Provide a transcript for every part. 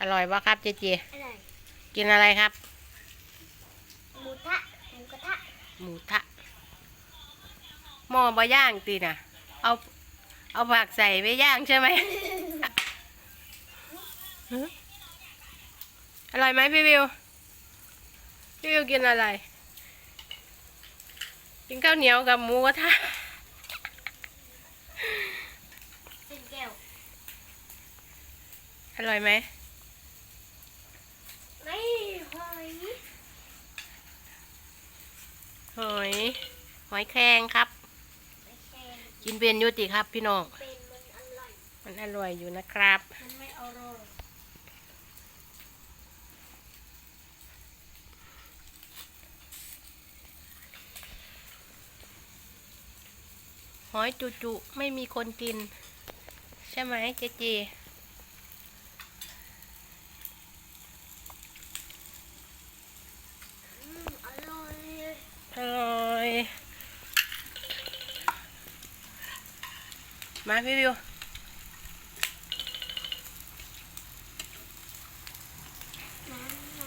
อร่อยปะครับเจเจอร่อยกินอะไรครับ หมูทะหมูกระทะหมูทะหม้อบะย่างตีน่ะ เอา เอาผักใส่ไปย่างใช่ไหม อร่อยไหมพี่วิว พี่วิวกินอะไร กินข้าวเหนียวกับหมูกระทะเส้นแก้วอร่อยไหมไม่หอย หอย หอยแครงครับไม่แช่กินเป็นอยุติครับพี่น้องเป็นมันอร่อยมันอร่อยอยู่นะครับ มันไม่อร่อยหอยจุจุไม่มีคนกิน ใช่ไหมเจเจ อืมอร่อย อร่อย มาพี่วิวน้ำน้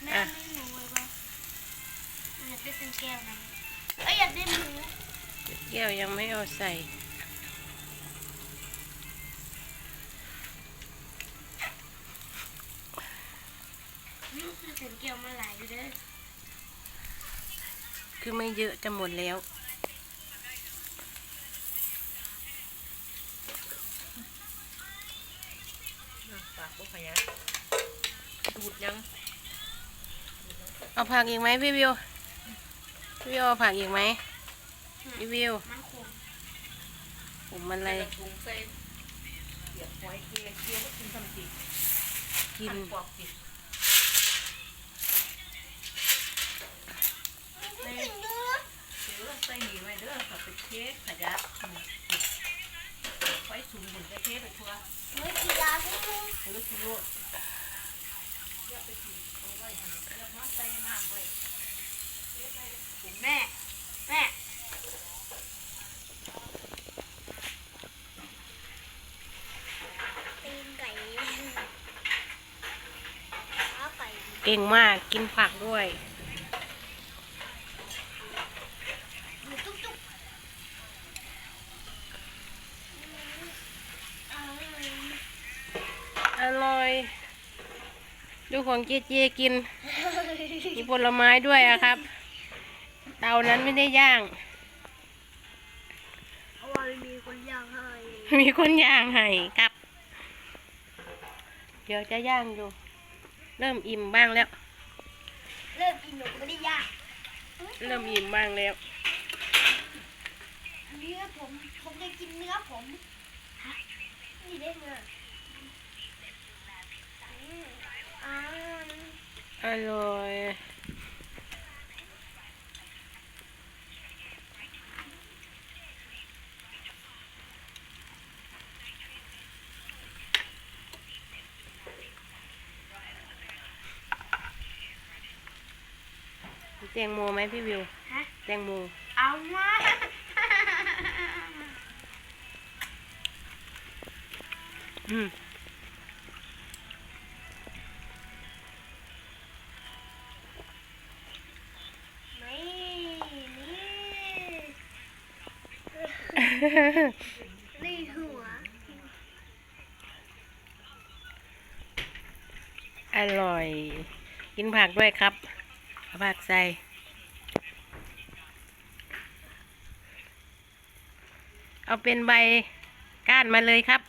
ำแม่อะไม่หนูเลยปะอยากได้เส้นแก้วนะเอ้ยอยากได้หมูแก้วยังไม่เอาใส่อืมเส้นแก้วมันหลายอยู่เด้อคือไม่เยอะจะหมดแล้ว ปากบุ ขยะดูดยัง เอาผักอีกไหมพี่วิว พี่วิวเอาผักอีกไหมพี่วิวมันขมผมอะไรใส่ถุงใส่เสียบหอยเกลียเกลียก็กินทำจิกินปอกจิไม่ถึงดูเสือใส่หนีไว้เด้อกับไปเทขยะไว้ถุงบุญไปเทไปทัวไม่กินยาพี่ลุงหรือกิโลเยอะไปกินเอาไว้เยอะมาใส่น้ำไว้แม่ แม่ตีนไก่ขาไก่เก่งมากกินผักด้วย ดูจุ๊บจุ๊บอืมอ ร่อยอร่อย ดูของเจเจกิน มีผลไม้ด้วยอะครับ เตานั้นไม่ได้ย่าง เพราะว่ามีคนย่างให้ มีคนย่างให้ครับ เดี๋ยวจะย่างดู เริ่มอิ่มบ้างแล้ว เริ่มกินหนูไม่ได้ย่าง เริ่มอิ่มบ้างแล้ว เนื้อผม ผมจะกินเนื้อผมฮะนี่ได้เนื้ออืมอ่า อร่อยแตงโมไหมพี่วิวฮะแตงโม เอามาอืม ไม่นี่ นี่หัว อร่อย กินผักด้วยครับเอาผักใส่เอาเป็นใบก้านมาเลยครับ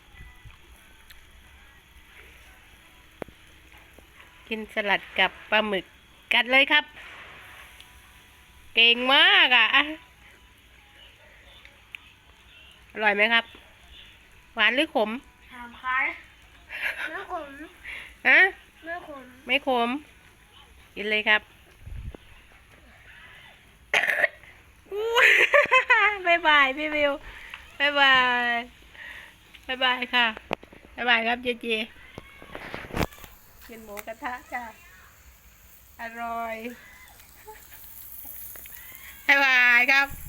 กินสลัดกับปลาหมึกกัดเลยครับ เก่งมากอะ อร่อยไหมครับ หวานหรือขมถามใครเนื้อขมฮะเนื้อขมไม่ขม กินเลยครับบ๊ายบายพี่วิวบ๊ายบายบ๊ายบายค่ะบ๊ายบายครับเจเจกินหมูกระทะจ้ะอร่อยบ๊ายบายครับ